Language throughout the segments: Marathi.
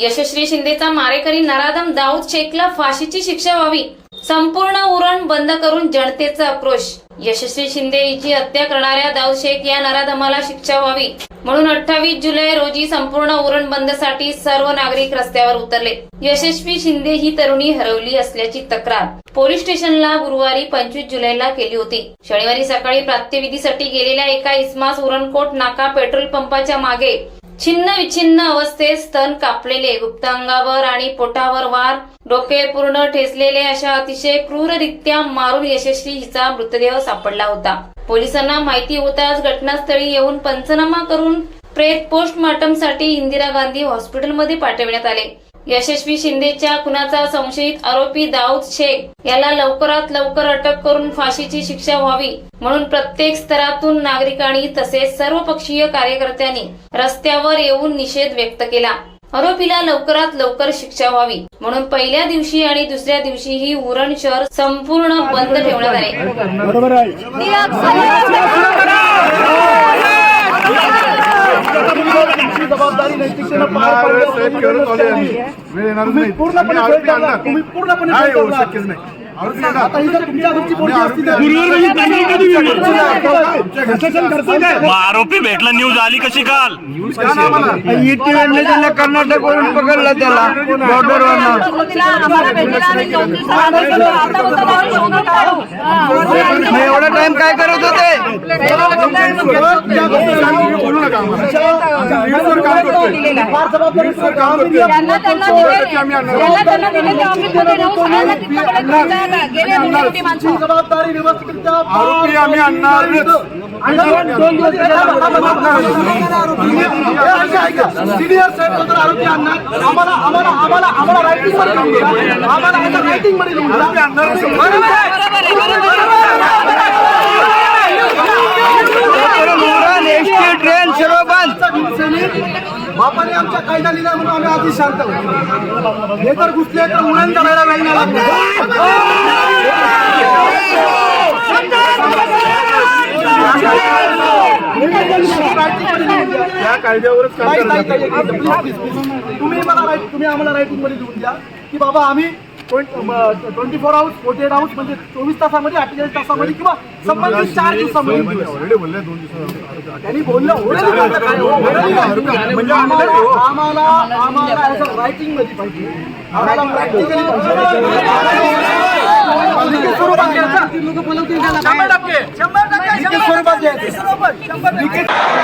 यशस्वी शिंदेचा मारेकरी नराधम दाऊद शेखला फाशीची शिक्षा व्हावी. संपूर्ण उरण बंद करून जनतेचा आक्रोश. यशस्वी शिंदे हिची हत्या करणाऱ्या दाऊद शेख या नराधमाला शिक्षा व्हावी. म्हणून अठ्ठावीस जुलै रोजी संपूर्ण उरण बंदसाठी सर्व नागरिक रस्त्यावर उतरले. यशस्वी शिंदे ही तरुणी हरवली असल्याची तक्रार पोलीस स्टेशनला गुरुवारी पंचवीस जुलैला केली होती. शनिवारी सकाळी प्रात्यविधीसाठी गेलेल्या एका इस्मास उरणकोट नाका पेट्रोल पंपाच्या मागे छिन्न विछिन्न अवस्थेत स्तन कापलेले गुप्तांगावर आणि पोटावर वार डोके पूर्ण ठेचलेले अशा अतिशय क्रूररित्या मारून यशस्वी हिचा मृतदेह सापडला होता. पोलिसांना माहिती होताच घटनास्थळी येऊन पंचनामा करून प्रेत पोस्टमॉर्टमसाठी इंदिरा गांधी हॉस्पिटलमध्ये पाठविण्यात आले. यशस्वी शिंदेच्या खुनाचा संशयित आरोपी दाऊद शेख याला लवकरात लवकर अटक करून फाशीची शिक्षा व्हावी म्हणून प्रत्येक स्तरातून नागरिकांनी तसेच सर्वपक्षीय कार्यकर्त्यांनी रस्त्यावर येऊन निषेध व्यक्त केला. आरोपीला लवकरात लवकर शिक्षा व्हावी म्हणून पहिल्या दिवशी आणि दुसऱ्या दिवशीही उरण शहर संपूर्ण बंद ठेवण्यात आले. पार पाडली. पूर्णपणे. तुम्ही पूर्णपणे आरोपी भेटला न्यूज आली कशी काल? त्यांना कर्नाटक वरून पकडलं त्याला. बॉर्डरवरनं मग एवढा टाइम काय करत होते? नका जबाबदारी त्यांना आरोपी आम्ही आणणार. आणणारच. सिनियर साहेब आरोपी आम्हाला आम्हाला आम्हाला आम्हाला रायटिंगमध्ये. आम्हाला रायटिंगमध्ये लिहून आरोपी द्या. आणणार नाही. एसटी ट्रेन सर्व बंद आमचा आमच्या कायदा लिहिला म्हणून आम्ही आधी शांत होतो हे तर घुसले तर उडण करायला नाही या कायद्यावरच काम करणार. तुम्ही मला राईट तुम्ही आम्हाला रायटिंगमध्ये लिहून द्या. की बाबा आम्ही twenty four hours forty eight hours म्हणजे चोवीस तासामध्ये अठ्ठेचाळीस तासामध्ये किंवा संबंधित चार दिवसामध्ये. बोलले त्यांनी हो? म्हणजे आम्हाला आम्हाला आम्हाला रायटिंगमध्ये पाहिजे. स्वरूपात स्वरूपात द्यायचं.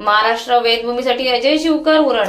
महाराष्ट्र वेदभूमीसाठी अजय शिवकर उरण.